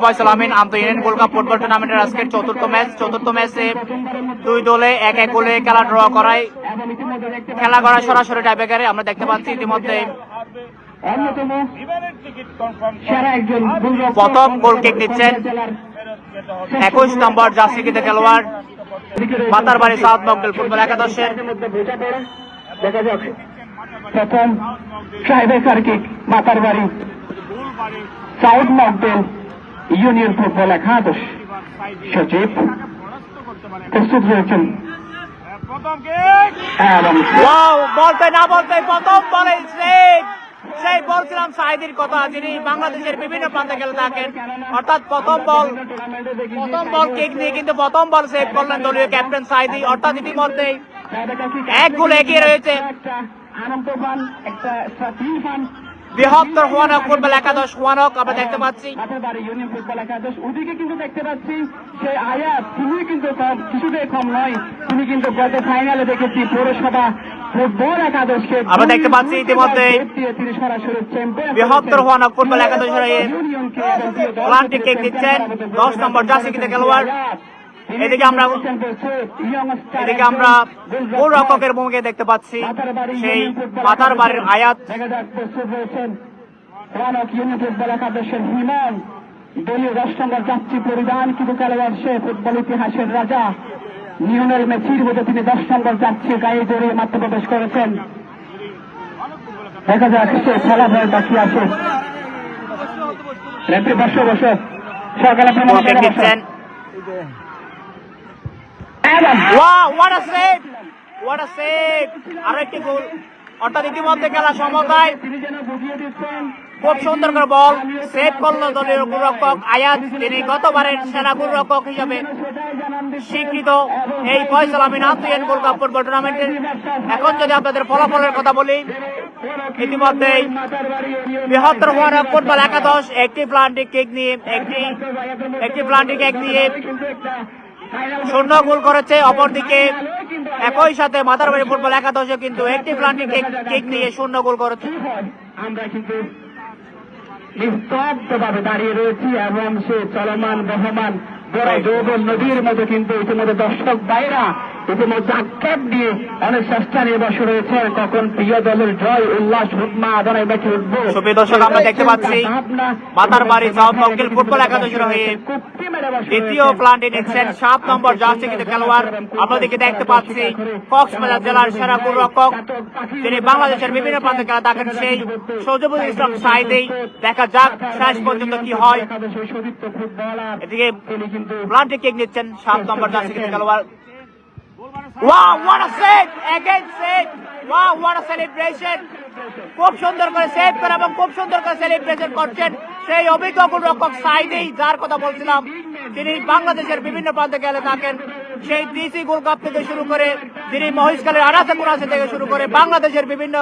ফয়সাল আমিন আন্তঃ gold cup football টুর্নামেন্টের আজকের চতুর্থ ম্যাচ। চতুর্থ ম্যাচে দুই দলে এক এক গোলে খেলা ড্র করায়। খেলা করা সরাসরি টাইব্রেকারে আমরা দেখতে পাচ্ছি ইতিমধ্যে প্রথম গোল কিক নিচ্ছেন। একুশ নম্বর জার্সিকিতে খেলোয়াড় মাতারবাড়ি সাউথ মকডেল ফুটবল একাদশের। প্রথম ট্রাইবেকার কিক মাতার বাড়ি সাউথ মকডেল ইউনিয়ন ফুটবল একাদশ সচিব প্রস্তুত রয়েছেন। বলতে না বলতে প্রথম বলে সেই বলছিলাম সাইদির কথা যিনি বাংলাদেশের বিভিন্ন প্রান্তে খেলে থাকেন। অর্থাৎ প্রথম বল প্রথম বল কিক নিয়ে কিন্তু প্রথম বল সেভ করলেন দলীয় ক্যাপ্টেন সাইদি অর্থাৎ ইতিমধ্যেই এক গোল এগিয়ে রয়েছে। আনন্দ পান একটা বৃহত্তর ওয়ানক ফুটবল একাদশ ওয়ানক আমরা দেখতে পাচ্ছি। ইউনিয়ন ফুটবল একাদশ। ওদিকে কিন্তু দেখতে পাচ্ছি সেই আয়াত তিনি কিন্তু কম কিছুতেই কম নয় তিনি কিন্তু গত ফাইনালে দেখেছি পৌরসভা ফুটবল একাদশকে আমরা দেখতে পাচ্ছি ইতিমধ্যে তিনি সরাসরি চ্যাম্পিয়ন বৃহত্তর ওয়ানক ফুটবল প্লান্টিক কিক দিচ্ছেন দশ নম্বর জার্সিকিতে খেলোয়াড় এদিকে আমরা এদিকে আমরা গোল রক্ষকের ভূমিকা দেখতে পাচ্ছি। সেই মাতার বাড়ির আয়াত দলীয় যাত্রী পরিধান কিন্তু খেলোয়াড় সে ফুটবল ইতিহাসের রাজা। নিউনেল মেসির মধ্যে তিনি দশ নম্বর যাত্রী গায়ে জড়িয়ে মাত্র প্রবেশ করেছেন। দেখা যাক সে ফলাফলটা কি আছে। রেফারি বসো বসো। সকালে wow what a save what a save একটি গোল। অর্থাৎ ইতিমধ্যে খেলা সমতায় খুব সুন্দর করে বল। সেভ করল দলীয় গোলরক্ষক আয়াত তিনি গতবারের সেরা গোলরক্ষক হিসাবে স্বীকৃত। এই ফয়সাল আমিন আন্তরিক গোল্ড কাপ ফুটবল টুর্নামেন্টের এখন যদি আপনাদের ফলাফলের কথা বলি, ইতিমধ্যেই বৃহত্তর ওয়ানক ফুটবল একাদশ, একটি প্লান্টিক কেক নিয়ে, একটি একটি প্লান্টিক কেক নিয়ে শূন্য গোল করেছে অপরদিকে একই সাথে মাদারবাড়ি ফুটবল একাদশে কিন্তু একটি প্লান্টি কেক নিয়ে শূন্য গোল করেছে। আমরা কিন্তু নিস্তব্ধভাবে দাঁড়িয়ে রয়েছি এবং সে চলমান বহমান বড় যৌবন নদীর মতো কিন্তু ইতিমধ্যে দর্শক বাইরা ইতিমধ্যে আক্ষেপ দিয়ে অনেক বসে রয়েছে। কখন প্রিয় দলের জয় উল্লাস বেঁচে উঠবো। দর্শক, আমরা দেখতে পাচ্ছি সাউথ মকডেল ফুটবল একাদশের হয়ে দ্বিতীয় প্লান্টে নিচ্ছেন সাত নম্বর জার্সি কিন্তু খেলোয়াড়। আপনাদেরকে দেখতে পাচ্ছি কক্সবাজার জেলার সেরা গোলরক্ষক তিনি বাংলাদেশের বিভিন্ন প্রান্তে খেলা দেখেন। সেই সৌজবুল ইসলাম সাইদেই দেখা যাক শেষ পর্যন্ত কি হয়। এদিকে প্লান্টে কেক নিচ্ছেন সাত নম্বর জার্সি কিন্তু খেলোয়াড়। Wow, what a save! Again save! Wow, what a celebration! খুব সুন্দর করে সেভ করে এবং খুব সুন্দর করে সেলিব্রেশন করছেন সেই অভিজ্ঞ গোলরক্ষক সাইদেই যার কথা বলছিলাম তিনি বাংলাদেশের বিভিন্ন প্রান্তে গেলে থাকেন সেই ডিসি গোল্ড কাপ থেকে শুরু করে তিনি মহিষকালের আনাসে কুনাসে থেকে শুরু করে বাংলাদেশের বিভিন্ন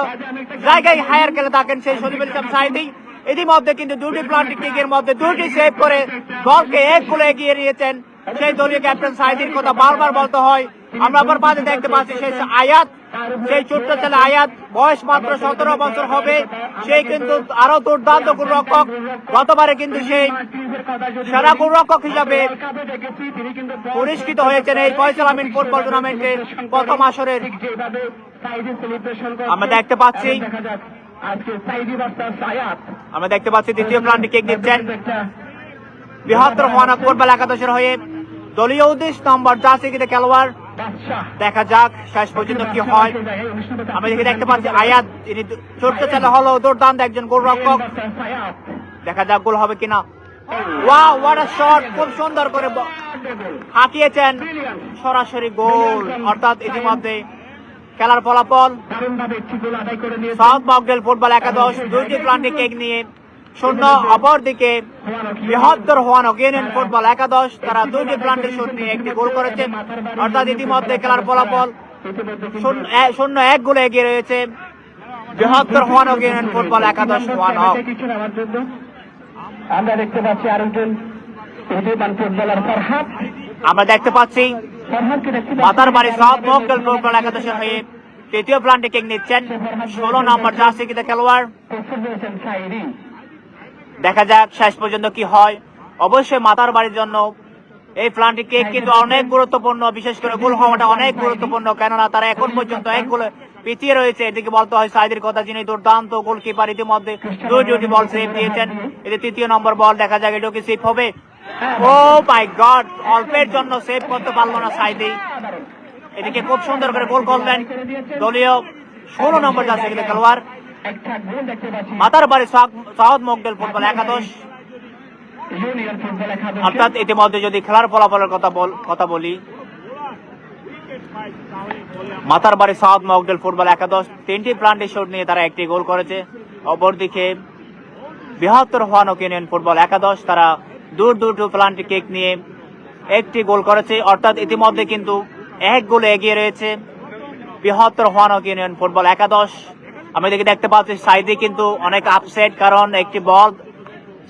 জায়গায় হায়ার খেলে থাকেন সেই সজিবুল ইসলাম সাইদি ইতিমধ্যে কিন্তু দুটি প্লান্টিক কিকের মধ্যে দুটি সেভ করে দলকে এক গোলে এগিয়ে নিয়েছেন সেই দলীয় ক্যাপ্টেন সাইদির কথা বারবার বলতে হয়। আমরা আবার মাঝে দেখতে পাচ্ছি সেই আয়াত, সেই ছোট্ট ছেলে আয়াত, বয়স মাত্র সতেরো বছর হবে। সেই কিন্তু আরও দুর্দান্ত গোলরক্ষক। গতবারে কিন্তু সেই সেরা গোলরক্ষক হিসাবে পুরস্কৃত হয়েছেন এই ফয়সাল আমিন ফুটবল টুর্নামেন্টের প্রথম আসরের। আমরা দেখতে পাচ্ছি, আমরা দেখতে পাচ্ছি দ্বিতীয় প্লান্টি কেক দিচ্ছেন বৃহত্তর মহানা ফুটবল একাদশের হয়ে দলীয় উদ্দেশ্য নম্বর জার্সিকিতে খেলোয়াড়। দেখা যাক, শেষ পর্যন্ত কি হয়। আমি দেখে দেখতে পাচ্ছি আয়াত তিনি ছোট্ট ছেলে হলো দুর্দান্ত একজন গোলরক্ষক। দেখা যাক গোল হবে কিনা। ওয়াও হোয়াট আ শট খুব সুন্দর করে হাঁকিয়েছেন। সরাসরি গোল। অর্থাৎ ইতিমধ্যে খেলার ফলাফল। সাউথ মকডেল ফুটবল একাদশ, দুইটি প্লান্টি কেক নিয়ে শূন্য অপরদিকে বৃহত্তর হওয়ানো ইউনিয়ন ফুটবল একাদশ। তারা দুইটি প্লান্টি শূন্য একটি গোল করেছে অর্থাৎ ইতিমধ্যে খেলার ফলাফল শূন্য এক গোলে এগিয়ে রয়েছে। বৃহত্তর হওয়ানো ইউনিয়ন ফুটবল একাদশ জন্য আমরা দেখতে পাচ্ছি আরেকজন ফুটবলার ফরহাদ। আমরা দেখতে পাচ্ছি মাতার বাড়ি সাউথ মকডেল ফুটবল একাদশের হয়ে তৃতীয় প্লান্টি কেক নিচ্ছেন। ষোলো নম্বর জার্সি খেলোয়াড়। দেখা যাক শেষ পর্যন্ত কি হয়। অবশ্যই মাতার বাড়ির জন্য এই প্লান্টি কেক কিন্তু অনেক গুরুত্বপূর্ণ, বিশেষ করে গোল হওয়াটা অনেক গুরুত্বপূর্ণ, কেননা তারা এখন পর্যন্ত এক গোলে পিছিয়ে রয়েছে। এদিকে বলতে হয় সাইদের কথা, যিনি দুর্দান্ত গোলকিপার ইতিমধ্যে দুই দুটি বল সেভ দিয়েছেন। এতে তৃতীয় নম্বর বল দেখা যাক এটাও কি সেভ হবে। ও মাই গড, অল্পের জন্য সেভ করতে পারল না সাইদি। এদিকে খুব সুন্দর করে গোল করলেন দলীয় ষোলো নম্বর যাচ্ছে খেলোয়াড়। একটা গোল দেখতে পাচ্ছি মাতার বাড়ি সাউথ মকডেল ফুটবল একাদশ। অর্থাৎ ইতিমধ্যে যদি খেলার ফলাফলের কথা বল কথা বলি মাতার বাড়ি সাউথ মকডেল ফুটবল একাদশ তিনটি প্লান্টি শট নিয়ে তারা একটি গোল করেছে। অপরদিকে বৃহত্তর হোয়ানক ইউনিয়ন ফুটবল একাদশ তারা দূর দূর টু প্লান্টি কেক নিয়ে একটি গোল করেছে। অর্থাৎ ইতিমধ্যে কিন্তু এক গোলে এগিয়ে রয়েছে বৃহত্তর হোয়ানক ইউনিয়ন ফুটবল একাদশ। আমি এদিকে দেখতে পাচ্ছি সাইদি কিন্তু অনেক আপসেট কারণ একটি বল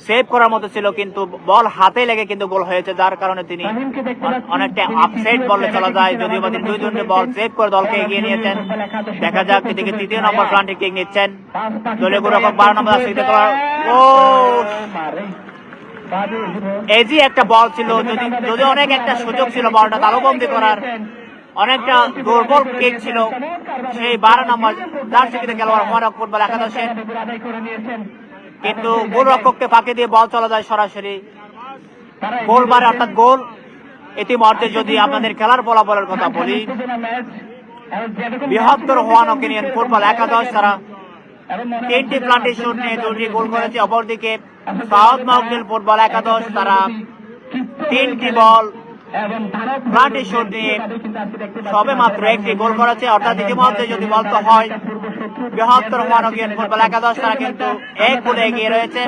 সেভ করার মতো ছিল কিন্তু বল হাতে লেগে কিন্তু গোল হয়েছে যার কারণে তিনি অনেকটা আপসেট বলে চলা যায় যদিও বা তিনি দুই তিনটে বল সেভ করে দলকে এগিয়ে নিয়েছেন। দেখা যাক এদিকে তৃতীয় নম্বর প্লান্টি কিক নিচ্ছেন। দলীয় গোলরক্ষক বারো নম্বর ও! এই যে একটা বল ছিল যদি যদি অনেক একটা সুযোগ ছিল বলটা তালুবন্দি করার অনেকটা দুর্বল কেক ছিল। সেই বারো নম্বর জার্সি কিন্তু খেলোয়াড় মোহানক ফুটবল একাদশের কিন্তু গোলরক্ষককে ফাঁকি দিয়ে বল চলে যায় সরাসরি। গোল মারে অর্থাৎ গোল। ইতিমধ্যে যদি আপনাদের খেলার ফলাফলের কথা বলি, বৃহত্তর হোয়ানক ইউনিয়ন ফুটবল একাদশ তারা তিনটি প্লান্টি শুট নিয়ে দুটি গোল করেছে। অপরদিকে সাউথ মকডিল ফুটবল একাদশ তারা তিনটি বল নিয়ে সবে মাত্র একটি গোল করেছে অর্থাৎ ইতিমধ্যে যদি বলতে হয় বৃহত্তর মহানগরীয় ফুটবল একাদশ তারা কিন্তু এক গোলে এগিয়ে রয়েছে।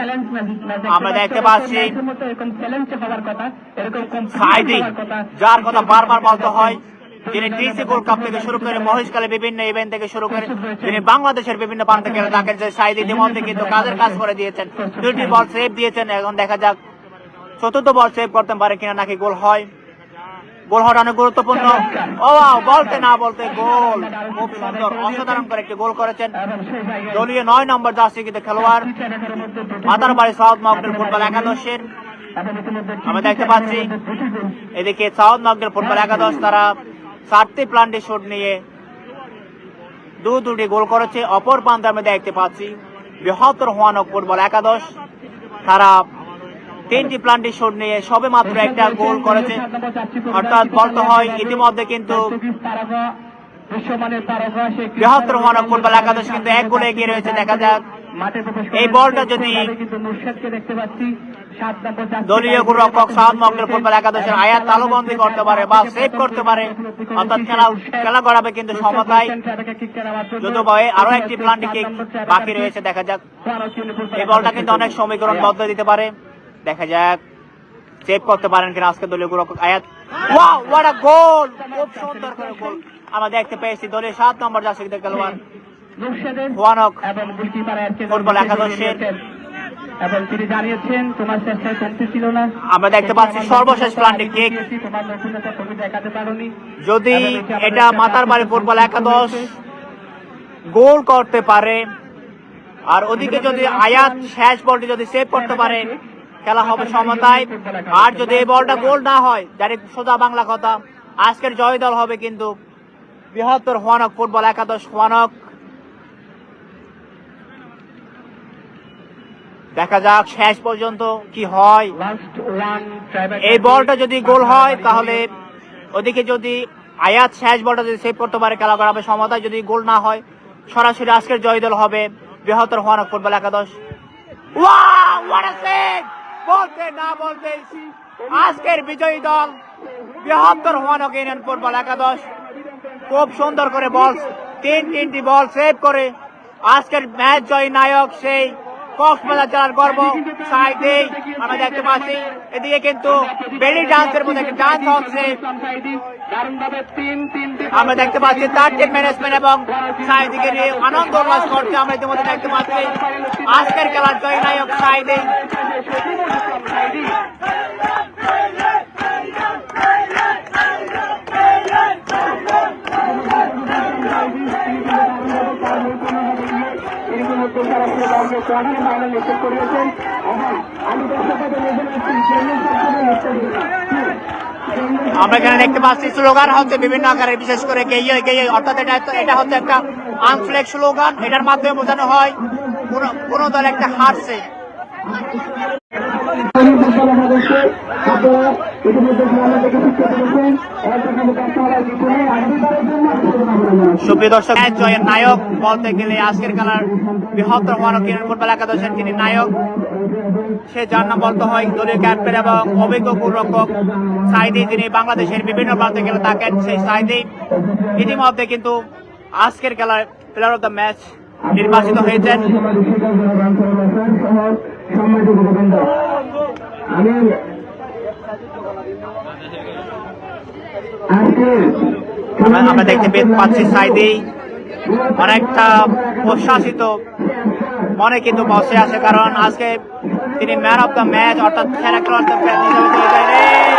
আমরা দেখতে পাচ্ছি সাইদি যার কথা বারবার বলতে হয় যিনি ডিসি গোল্ড কাপ থেকে শুরু করে মহেশকালে বিভিন্ন ইভেন্ট থেকে শুরু করে তিনি বাংলাদেশের বিভিন্ন প্রান্ত খেলে থাকেন যে সাইদ ইতিমধ্যে কিন্তু কাজের কাজ করে দিয়েছেন। দুটি বল সেভ দিয়েছেন এখন দেখা যাক চতুর্থ বল সেভ করতে পারে কিনা নাকি গোল হয়। গোল হওয়াটা অনেক গুরুত্বপূর্ণ। ও বলতে না বলতে গোল। খুব সুন্দর। অসাধারণ করে একটি গোল করেছেন। দলীয় নয় নম্বর জার্সি কিন্তু খেলোয়াড় মাতার বাড়ি সাউথ মকডেল ফুটবল একাদশের। আমরা দেখতে পাচ্ছি, এদিকে সাউথ মকডেল ফুটবল একাদশ তারা চারটি প্লান্টি শট নিয়ে দু দুটি গোল করেছে। অপর প্রান্তে আমরা দেখতে পাচ্ছি, বৃহত্তর হোয়ানক ফুটবল একাদশ। তারা তিনটি প্লান্টি শট নিয়ে সবে মাত্র একটা গোল করেছে। অর্থাৎ বলতে হয়, ইতিমধ্যে কিন্তু বৃহত্তর ফুটবল একাদশ কিন্তু এক গোলে এগিয়ে রয়েছে, দেখা যাক। এই বলটা যদি দলীয় গোলরক্ষক সাউথ মকডেল ফুটবল একাদশের আয়াত তালুবন্দি করতে পারে বা সেভ করতে পারে, অর্থাৎ খেলা খেলা গড়াবে কিন্তু সমতায়। যদিও এই আরও একটি প্লান্টি কিক বাকি রয়েছে, দেখা যাক। এই বলটা কিন্তু অনেক সমীকরণ বদলে দিতে পারে। দেখা যাক। সেভ করতে পারেন কিনা আজকে দলীয় গোলরক্ষক আয়াত। ওয়াও হোয়াট আ গোল খুব সুন্দর করে গোল আমরা দেখতে পেয়েছি দলীয় সাত নম্বর জার্সি খেলোয়াড়। ভুয়ানক ফুটবল একাদশের। এবং তিনি জানিয়েছেন তোমার চেষ্টায় কমতি ছিল না। আমরা দেখতে পাচ্ছি সর্বশেষ প্লান্টি কিক তোমার নতুনতা তুমি দেখাতে পারোনি। যদি এটা মাতার বাড়ি ফুটবল একাদশ গোল করতে পারে। আর ওদিকে যদি আয়াত শেষ বলটি যদি সেভ করতে পারে খেলা হবে সমতায়। আর যদি এই বলটা গোল না হয় যার সোজা বাংলা কথা। আজকের জয় দল হবে কিন্তু বৃহত্তর হোয়ানক ফুটবল একাদশ হোয়ানক। দেখা যাক শেষ পর্যন্ত কি হয়। এই বলটা যদি গোল হয় তাহলে ওদিকে যদি আয়াত শেষ বলটা যদি সেভ করতে পারে খেলা করাবে সমতায়। যদি গোল না হয় সরাসরি আজকের জয় দল হবে বৃহত্তর হোয়ানক ফুটবল একাদশ। Wow, what a save! বলতে না বলতে আজকের বিজয়ী দল বৃহত্তর হওয়ানক ইউনিয়ন ফুটবল একাদশ। খুব সুন্দর করে বল তিন তিনটি বল সেভ করে আজকের ম্যাচ জয় নায়ক সেই কক্সবাজার জেলার গর্ব সাইডে আমরা দেখতে পাচ্ছি। এদিকে কিন্তু বেলি ডান্সের মধ্যে একটা ডান্স হচ্ছে। আমরা দেখতে পাচ্ছি তার টিম ম্যানেজমেন্ট এবং সাইদিকে নিয়ে আনন্দ উল্লাস করছে। আমরা ইতিমধ্যে দেখতে পাচ্ছি আজকের খেলার জয় নায়ক সাইদে আমি আমরা এখানে দেখতে পাচ্ছি স্লোগান হচ্ছে বিভিন্ন আকারের, বিশেষ করে গেয়ে গেয়ে, অর্থাৎ এটা এটা হচ্ছে একটা আনফ্লেক স্লোগান। এটার মাধ্যমে বোঝানো হয় কোনো দল একটা হারছে। হওয়ার সুপ্রিয় দর্শক জয়ের নায়ক বলতে গেলে আজকের খেলার বৃহত্তর মানকিন ফুটবল একাদশের যিনি নায়ক, সে যার বলতে হয় দলীয় ক্যাপ্টেন এবং অভিজ্ঞ গোলরক্ষক সাইদি, যিনি বাংলাদেশের বিভিন্ন প্রান্তে গেলে থাকেন। সেই সাইদি ইতিমধ্যে কিন্তু আজকের খেলার প্লেয়ার অফ দ্য ম্যাচ নির্বাচিত হয়েছেন। আমি আমরা আমরা দেখতে পাচ্ছি সাইদি। অনেকটা প্রশাসিত মনে কিন্তু বসে আছে কারণ আজকে তিনি ম্যান অফ দ্য ম্যাচ অর্থাৎ সেরা খেলোয়াড় অফ দ্য ম্যাচ হিসেবে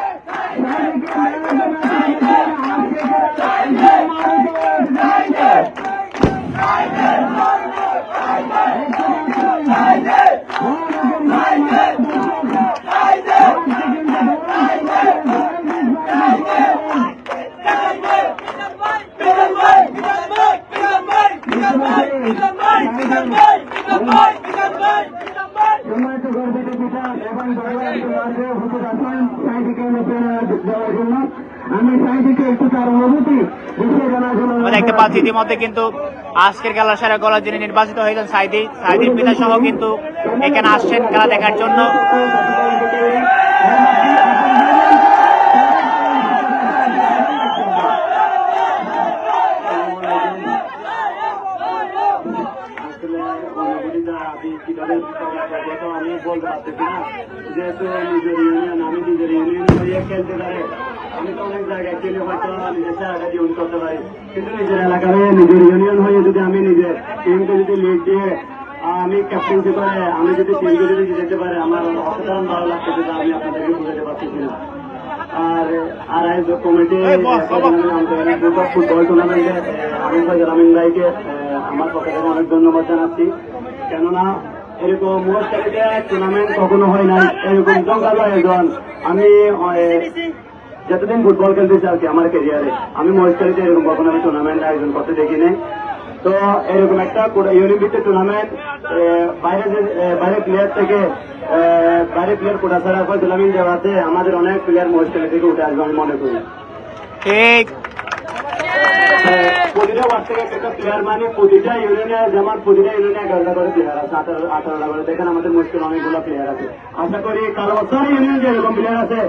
সম্মানিত গর্বিত পিতা এবং হুজুর দেখতে পাচ্ছি ইতিমধ্যে কিন্তু আজকের খেলার সেরা গলার যিনি নির্বাচিত হয়েছেন সাইদি, সাইদির পিতা সহ কিন্তু এখানে আসছেন খেলা দেখার জন্য। আমি কীভাবে তো আমি বলতে পারতেছি না। যেহেতু নিজের ইউনিয়ন আমি নিজের ইউনিয়ন হয়ে খেলতে পারে। আমি তো অনেক জায়গায় খেলে হয়তো নিজের জায়গা করতে পারি। কিন্তু নিজের এলাকার নিজের ইউনিয়ন হয়ে যদি আমি নিজের টিমকে যদি লিড দিয়ে আমি ক্যাপ্টেন্সি করে আমি যদি টিমকে যদি যেতে পারে আমার অসাধারণ ভালো লাগতেছে তা আমি আপনাদেরকে বুঝাতে পারতেছি না। আর আর কমিটি ফুটবল টুর্নামেন্টে আমি গ্রামীণ ভাইকে আমার পক্ষ থেকে অনেক ধন্যবাদ জানাচ্ছি। কেননা এরকম টুর্নামেন্ট কখনো হয় নাই, এরকম জঙ্গল আয়োজন আমি যতদিন ফুটবল খেলতেছি আর কি আমার ক্যারিয়ারে আমি মহেশখালীতে এরকম কখনো আমি টুর্নামেন্ট আয়োজন করতে দেখিনি। তো এরকম একটা ইউনিভিতে টুর্নামেন্ট বাইরে বাইরে প্লেয়ার থেকে বাইরে প্লেয়ার কোটা ছাড়া টুর্নামেন্ট যাওয়াতে আমাদের অনেক প্লেয়ার মহেশখালী থেকে উঠে আসবে আমি মনে করি। ঠিক প্রতিটা ওয়ার্ড থেকে একটা প্লেয়ার মানে প্রতিটা ইউনিয়নে যেমন প্রতিটা ইউনিয়নে এগারোটা করে প্লেয়ার আছে আঠারো আঠারোটা করে দেখেন আমাদের মুশকিল অনেকগুলো প্লেয়ার আছে। আশা করি কালবস্তার বছর ইউনিয়ন যেরকম প্লেয়ার আছে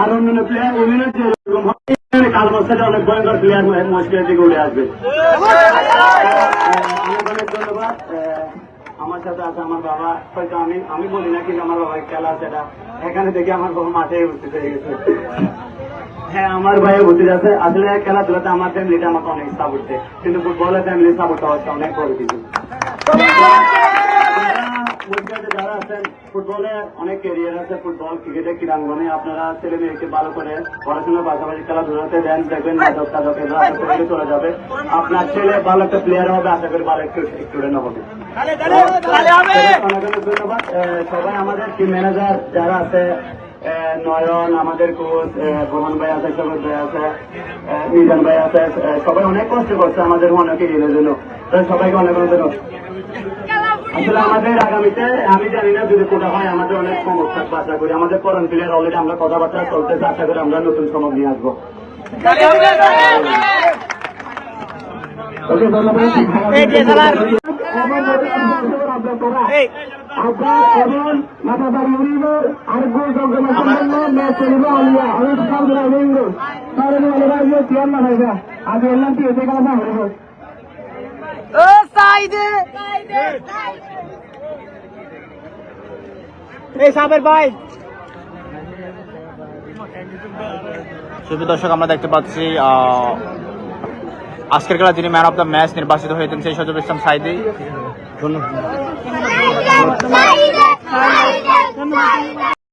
আর অন্যান্য প্লেয়ার ইউনিয়নের যেরকম কালো বছরে অনেক ভয়ঙ্কর প্লেয়ার মুশকিলের দিকে উঠে আসবে। অনেক অনেক ধন্যবাদ। আমার সাথে আছে আমার বাবা। হয়তো আমি আমি বলি না, কিন্তু আমার বাবা খেলা সেটা এখানে দেখে আমার বাবা মাঠে উপস্থিত হয়ে গেছে। হ্যাঁ আমার ভাই উপস্থিত আছে। আসলে খেলাধুলাতে আমার ফ্যামিলিটা আমাকে অনেক সাপোর্ট দেয়। কিন্তু ফুটবলের ফ্যামিলি সাপোর্ট হচ্ছে অনেক বড় কিছু। যারা যারা আছেন ফুটবলে অনেক ক্যারিয়ার আছে ফুটবল ক্রিকেটে ক্রীড়াঙ্গনে আপনারা ছেলে মেয়েকে ভালো করে পড়াশোনার পাশাপাশি খেলাধুলাতে দেন দেখবেন নাটক টাটক এগুলো চলে যাবে। আপনার ছেলে ভালো একটা প্লেয়ার হবে আশা করি ভালো একটু স্টুডেন্ট হবে। অনেক অনেক ধন্যবাদ। সবাই আমাদের টিম ম্যানেজার যারা আছে নয়ন আমাদের কোচ ভুবন ভাই আছে সবুজ ভাই আছে মিজান ভাই আছে সবাই অনেক কষ্ট করছে আমাদের অনেকে এর জন্য সবাইকে অনেক অনেক ধন্যবাদ। আসলে আমাদের আগামীতে আমি জানি না যদি কোটা হয় আমাদের অনেক সমস্যা থাকবে আশা করি আমাদের করণ প্লেয়ার অলরেডি আমরা কথাবার্তা চলতেছে আশা করি আমরা নতুন সময় নিয়ে আসব ওকে ধন্যবাদ এই সাবের ভাই। শুধু দর্শক আমরা দেখতে পাচ্ছি আহ, আজকের খেলা যিনি ম্যান অফ দ্য ম্যাচ নির্বাচিত হয়েছেন সেই সজব ইসলাম সাইদি। ধন্যবাদ!